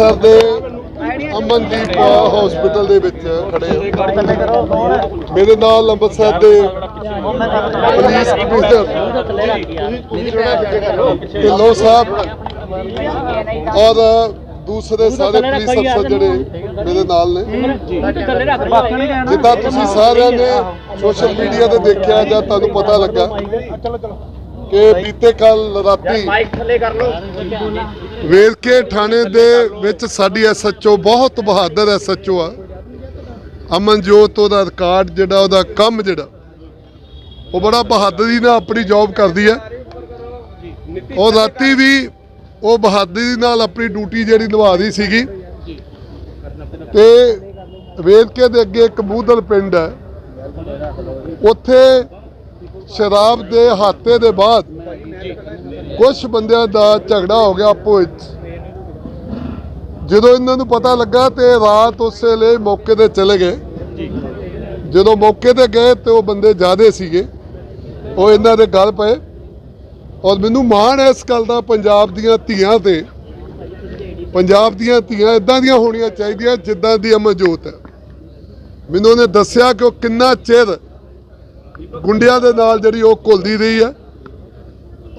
ਅੰਮ੍ਰਿਤਸਰ ਦੇ ਅਮਨਦੀਪ ਹਸਪੀਟਲ ਦੇ ਵਿੱਚ ਖੜੇ ਹਾਂ। ਮੇਰੇ ਨਾਲ ਅੰਮ੍ਰਿਤਸਰ ਦੇ ਪੁਲਿਸ ਕਮਿਸ਼ਨਰ ਢਿੱਲੋਂ ਸਾਹਿਬ ਔਰ ਦੂਸਰੇ ਸਾਰੇ ਪੁਲਿਸ ਅਫਸਰ ਜਿਹੜੇ ਮੇਰੇ ਨਾਲ ਨੇ। ਜਿੱਦਾਂ ਤੁਸੀਂ ਸਾਰਿਆਂ ਨੇ ਸੋਸ਼ਲ ਮੀਡੀਆ ਤੇ ਦੇਖਿਆ ਜਾਂ ਤੁਹਾਨੂੰ ਪਤਾ ਲੱਗਾ ਕਿ ਬੀਤੇ ਕੱਲ ਰਾਤੀ ਵੇਰਕੇ ਥਾਣੇ ਦੇ ਵਿੱਚ ਸਾਡੀ ਐਸਐਚਓ ਬਹੁਤ ਬਹਾਦਰ ਐਸਐਚਓ ਆ। ਅਮਨਜੋਤ, ਉਹਦਾ ਰਿਕਾਰਡ ਜਿਹੜਾ, ਉਹਦਾ ਕੰਮ ਜਿਹੜਾ, ਉਹ ਬੜਾ ਬਹਾਦਰੀ ਨਾਲ ਆਪਣੀ ਜੌਬ ਕਰਦੀ ਆ। ਉਹ ਰਾਤੀ ਵੀ ਉਹ ਬਹਾਦਰੀ ਨਾਲ ਆਪਣੀ ਡਿਊਟੀ ਜਿਹੜੀ ਨਿਭਾ ਰਹੀ ਸੀਗੀ। ਤੇ ਵੇਰਕੇ ਦੇ ਅੱਗੇ ਕਬੂਦਲ ਪਿੰਡ ਹੈ ਉੱਥੇ ਸ਼ਰਾਬ ਦੇ ਹਾਤੇ ਦੇ ਬਾਅਦ ਕੁਝ ਬੰਦਿਆਂ ਦਾ ਝਗੜਾ ਹੋ ਗਿਆ ਆਪੋ ਵਿੱਚ। ਜਦੋਂ ਇਹਨਾਂ ਨੂੰ ਪਤਾ ਲੱਗਾ ਤੇ ਰਾਤ ਉਸੇ ਵੇਲੇ ਮੌਕੇ ਤੇ ਚਲੇ ਗਏ। ਜਦੋਂ ਮੌਕੇ ਤੇ ਗਏ ਤੇ ਉਹ ਬੰਦੇ ਜ਼ਿਆਦੇ ਸੀਗੇ। ਉਹ ਇਹਨਾਂ ਦੇ ਗੱਲ ਪਏ। ਔਰ ਮੈਨੂੰ ਮਾਣ ਹੈ ਇਸ ਗੱਲ ਦਾ ਪੰਜਾਬ ਦੀਆਂ ਧੀਆਂ ਤੇ। ਪੰਜਾਬ ਦੀਆਂ ਧੀਆਂ ਇਦਾਂ ਦੀਆਂ ਹੋਣੀਆਂ ਚਾਹੀਦੀਆਂ ਜਿੱਦਾਂ ਦੀ ਅਮਨਜੋਤ ਹੈ। ਮੈਨੂੰ ਉਹਨੇ ਦੱਸਿਆ ਕਿ ਉਹ ਕਿੰਨਾ ਚਿਰ ਗੁੰਡਿਆਂ ਦੇ ਨਾਲ ਜਿਹੜੀ ਉਹ ਘੁਲਦੀ ਰਹੀ ਹੈ।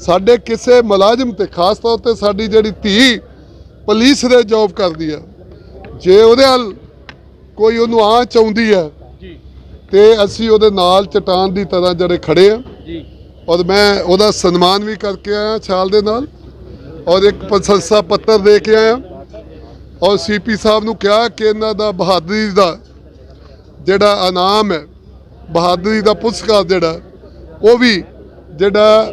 ਸਾਡੇ ਕਿਸੇ ਮੁਲਾਜ਼ਮ ਤੇ ਖਾਸ ਤੌਰ ਤੇ ਸਾਡੀ ਜਿਹੜੀ ਧੀ ਪੁਲਿਸ ਦੇ ਜੌਬ ਕਰਦੀ ਹੈ ਜੇ ਉਹਦੇ ਹਲ ਕੋਈ ਉਹਨੂੰ ਆ ਚਾਹੁੰਦੀ ਹੈ ਤੇ ਅਸੀਂ ਉਹਦੇ ਨਾਲ ਚਟਾਨ ਦੀ ਤਰ੍ਹਾਂ ਜਿਹੜੇ ਖੜੇ ਆ। ਜੀ। ਔਰ ਮੈਂ ਉਹਦਾ ਸਨਮਾਨ ਵੀ ਕਰਕੇ ਆਇਆ ਛਾਲ ਦੇ ਨਾਲ। ਔਰ ਇੱਕ ਪ੍ਰਸ਼ੰਸਾ ਪੱਤਰ ਦੇ ਕੇ ਆਇਆ। ਔਰ ਸੀਪੀ ਸਾਹਿਬ ਨੂੰ ਕਿਹਾ ਕਿ ਇਹਨਾਂ ਦਾ ਬਹਾਦਰੀ ਦਾ ਜਿਹੜਾ ਇਨਾਮ ਹੈ ਬਹਾਦਰੀ ਦਾ ਪੁਰਸਕਾਰ ਜਿਹੜਾ ਉਹ ਵੀ ਜਿਹੜਾ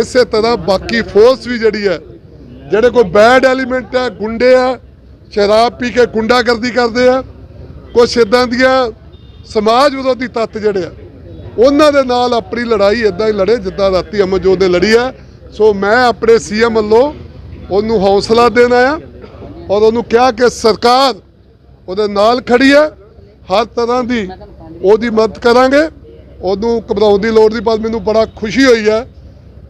ਇਸੇ ਤਰ੍ਹਾਂ ਬਾਕੀ ਫੋਰਸ ਵੀ ਜਿਹੜੀ ਹੈ, ਜਿਹੜੇ ਕੋਈ ਬੈਡ ਐਲੀਮੈਂਟ ਹੈ, ਗੁੰਡੇ ਆ, ਸ਼ਰਾਬ ਪੀ ਕੇ ਗੁੰਡਾਗਰਦੀ ਕਰਦੇ ਆ, ਕੁਛ ਇਦਾਂ ਦੀਆਂ ਸਮਾਜ ਵਿਰੋਧੀ ਤੱਤ ਜਿਹੜੇ ਆ, ਉਹਨਾਂ ਦੇ ਨਾਲ ਆਪਣੀ ਲੜਾਈ ਇਦਾਂ ਹੀ ਲੜੇ, ਜਿੱਦਾਂ ਰਾਤੀ ਅਮਨਜੋਤ ਨੇ ਲੜੀ ਹੈ। ਸੋ ਮੈਂ ਆਪਣੇ ਸੀਐਮ ਵੱਲੋਂ ਉਹਨੂੰ ਹੌਸਲਾ ਦੇਣਾ ਆ ਔਰ ਉਹਨੂੰ ਕਿਹਾ ਕਿ ਸਰਕਾਰ ਉਹਦੇ ਨਾਲ ਖੜੀ ਹੈ, ਹਰ ਤਰ੍ਹਾਂ ਦੀ ਉਹਦੀ ਮਦਦ ਕਰਾਂਗੇ। ਉਹਨੂੰ ਘਬਰਾਉਣ ਦੀ ਲੋੜ ਨਹੀਂ, ਪਰ ਮੈਨੂੰ ਬੜਾ ਖੁਸ਼ੀ ਹੋਈ ਹੈ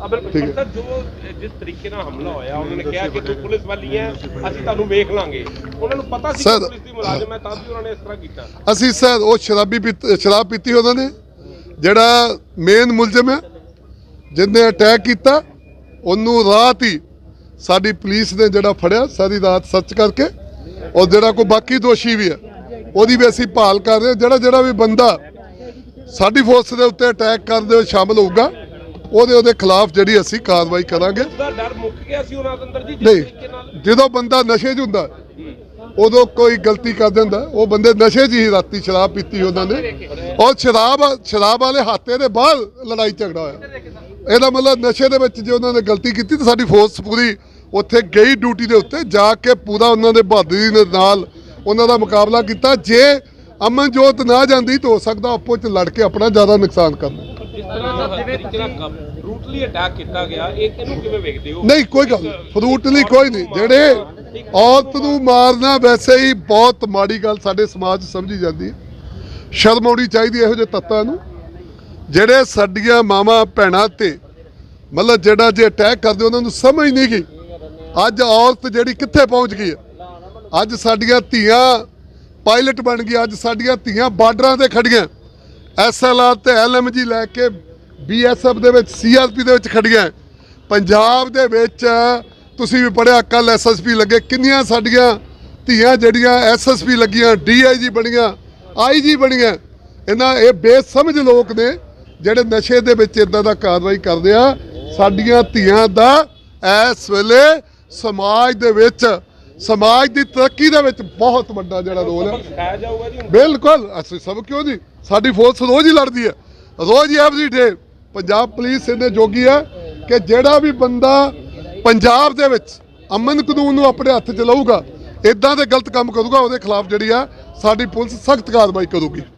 ਠੀਕ ਹੈ। ਸਰ ਜੋ ਜਿਸ ਤਰੀਕੇ ਨਾਲ ਹਮਲਾ ਹੋਇਆ ਉਹਨਾਂ ਨੇ ਕਿਹਾ ਕਿ ਪੁਲਿਸ ਵਾਲੀ ਹੈ ਅਸੀਂ ਤੁਹਾਨੂੰ ਵੇਖ ਲਾਂਗੇ। ਉਹਨਾਂ ਨੂੰ ਪਤਾ ਸੀ ਕਿ ਪੁਲਿਸ ਦੀ ਮੁਲਾਜ਼ਮ ਹੈ ਤਾਂ ਵੀ ਉਹਨਾਂ ਨੇ ਇਸ ਤਰ੍ਹਾਂ ਕੀਤਾ। ਅਸੀਂ ਸਰ ਉਹ ਸ਼ਰਾਬੀ ਸ਼ਰਾਬ ਪੀਤੀ ਉਹਨਾਂ ਨੇ। ਜਿਹੜਾ ਮੇਨ ਮੁਲਜ਼ਮ ਹੈ ਜਿਹਨੇ ਅਟੈਕ ਕੀਤਾ ਉਹਨੂੰ ਰਾਤ ਹੀ ਸਾਡੀ ਪੁਲਿਸ ਨੇ ਜਿਹੜਾ ਫੜਿਆ ਸਾਰੀ ਰਾਤ ਸਰਚ ਕਰਕੇ। ਔਰ ਜਿਹੜਾ ਕੋਈ ਬਾਕੀ ਦੋਸ਼ੀ ਵੀ ਹੈ ਉਹਦੀ ਵੀ ਅਸੀਂ ਭਾਲ ਕਰ ਰਹੇ ਜਿਹੜਾ ਜਿਹੜਾ ਵੀ ਬੰਦਾ ਸਾਡੀ ਫੋਰਸ ਦੇ ਉੱਤੇ ਅਟੈਕ ਕਰਦੇ ਹੋਏ ਸ਼ਾਮਲ ਹੋਊਗਾ ਉਹਦੇ ਉਹਦੇ ਖਿਲਾਫ ਜਿਹੜੀ ਅਸੀਂ ਕਾਰਵਾਈ ਕਰਾਂਗੇ। ਉਹਦਾ ਡਰ ਮੁੱਕ ਗਿਆ ਸੀ ਉਹਨਾਂ ਦੇ ਅੰਦਰ ਜੀ ਜਿਸ ਨਹੀਂ ਤਰੀਕੇ ਨਾਲ? ਜਦੋਂ ਬੰਦਾ ਨਸ਼ੇ 'ਚ ਹੁੰਦਾ ਉਦੋਂ ਕੋਈ ਗਲਤੀ ਕਰ ਦਿੰਦਾ। ਉਹ ਬੰਦੇ ਨਸ਼ੇ 'ਚ ਹੀ ਰਾਤੀ ਸ਼ਰਾਬ ਪੀਤੀ ਉਹਨਾਂ ਨੇ। ਔਰ ਸ਼ਰਾਬ ਸ਼ਰਾਬ ਵਾਲੇ ਹਾਤੇ ਦੇ ਬਾਅਦ ਲੜਾਈ ਝਗੜਾ ਹੋਇਆ। ਇਹਦਾ ਮਤਲਬ ਨਸ਼ੇ ਦੇ ਵਿੱਚ ਜੇ ਉਹਨਾਂ ਨੇ ਗਲਤੀ ਕੀਤੀ ਤਾਂ ਸਾਡੀ ਫੋਰਸ ਪੂਰੀ ਉੱਥੇ ਗਈ ਡਿਊਟੀ ਦੇ ਉੱਤੇ ਜਾ ਕੇ ਪੂਰਾ ਉਹਨਾਂ ਦੇ ਬਹਾਦਰੀ ਦੇ ਨਾਲ ਉਹਨਾਂ ਦਾ ਮੁਕਾਬਲਾ ਕੀਤਾ। ਜੇ ਅਮਨਜੋਤ ਨਾ ਜਾਂਦੀ ਤਾਂ ਹੋ ਸਕਦਾ ਆਪੋ ਚ ਲੜ ਕੇ ਆਪਣਾ ਜ਼ਿਆਦਾ ਨੁਕਸਾਨ ਕਰਨਾ। ਜਿਸ ਤਰ੍ਹਾਂ ਤਰੀਕੇ ਨਾਲ ਬਰੂਟਲੀ ਅਟੈਕ ਕੀਤਾ ਗਿਆ ਇਹ ਇਹਨੂੰ ਕਿਵੇਂ ਵੇਖਦੇ ਹੋ? ਨਹੀਂ ਕੋਈ ਗੱਲ ਫਰੂਟਲੀ ਕੋਈ ਨਹੀਂ। ਜਿਹੜੇ ਔਰਤ ਨੂੰ ਮਾਰਨਾ ਵੈਸੇ ਹੀ ਬਹੁਤ ਮਾੜੀ ਗੱਲ ਸਾਡੇ ਸਮਾਜ 'ਚ ਸਮਝੀ ਜਾਂਦੀ ਹੈ। ਸ਼ਰਮ ਆਉਣੀ ਚਾਹੀਦੀ ਇਹੋ ਜਿਹੇ ਤੱਤਾਂ ਨੂੰ। ਜਿਹੜੇ ਸਾਡੀਆਂ ਮਾਵਾਂ ਭੈਣਾਂ ਤੇ ਮਤਲਬ ਜਿਹੜਾ ਜੇ ਅਟੈਕ ਕਰਦੇ ਉਹਨਾਂ ਨੂੰ ਸਮਝ ਨਹੀਂ ਗਈ। ਅੱਜ ਔਰਤ ਜਿਹੜੀ ਕਿੱਥੇ ਪਹੁੰਚ ਗਈ ਹੈ? ਅੱਜ ਸਾਡੀਆਂ ਧੀਆਂ ਪਾਇਲਟ ਬਣ ਗਈ ਅੱਜ ਸਾਡੀਆਂ ਧੀਆਂ ਬਾਰਡਰਾਂ ਤੇ ਖੜੀਆਂ ਐਸਐਲਆਰ ਤੇ ਐਲਐਮਜੀ ਲੈ ਕੇ ਬੀਐਸਐਫ ਦੇ ਵਿੱਚ ਸੀਆਰਪੀ ਦੇ ਵਿੱਚ ਖੜੀਆਂ। ਪੰਜਾਬ ਦੇ ਵਿੱਚ ਤੁਸੀਂ ਵੀ ਪੜਿਆ ਕੱਲ ਐਸਐਸਪੀ ਲੱਗੇ। ਕਿੰਨੀਆਂ ਸਾਡੀਆਂ ਧੀਆਂ ਜਿਹੜੀਆਂ ਐਸਐਸਪੀ ਲੱਗੀਆਂ ਡੀਆਈਜੀ ਬਣੀਆਂ ਆਈਜੀ ਬਣੀਆਂ। ਇਹਨਾਂ ਇਹ ਬੇਸਮਝ ਲੋਕ ਨੇ ਜਿਹੜੇ ਨਸ਼ੇ ਦੇ ਵਿੱਚ ਇਦਾਂ ਦਾ ਕਾਰਵਾਈ ਕਰਦੇ ਆ। ਸਾਡੀਆਂ ਧੀਆਂ ਦਾ ਇਸ ਵੇਲੇ ਸਮਾਜ ਦੇ ਵਿੱਚ ਸਮਾਜ ਦੀ ਤਰੱਕੀ ਦੇ ਵਿੱਚ ਬਹੁਤ ਵੱਡਾ ਜਿਹੜਾ ਰੋਲ ਹੈ ਬਿਲਕੁਲ ਅਸੀਂ ਸਭ ਕਿਉਂ ਨਹੀਂ ਸਾਡੀ ਫੋਰਸ ਰੋਜ਼ ਹੀ ਲੜਦੀ ਹੈ ਰੋਜ਼ ਹੀ ਐਵਰੀ ਡੇ ਪੰਜਾਬ ਪੁਲਿਸ ਇਹਨੇ ਜੋਗੀ ਹੈ ਕਿ ਜਿਹੜਾ ਵੀ ਬੰਦਾ ਪੰਜਾਬ ਦੇ ਵਿੱਚ ਅਮਨ ਕਾਨੂੰਨ ਨੂੰ ਆਪਣੇ ਹੱਥ 'ਚ ਲਊਗਾ ਇਦਾਂ ਦੇ ਗਲਤ ਕੰਮ ਕਰੂਗਾ, ਉਹਦੇ ਖਿਲਾਫ ਜਿਹੜੀ ਆ ਸਾਡੀ ਪੁਲਿਸ ਸਖਤ ਕਾਰਵਾਈ ਕਰੂਗੀ।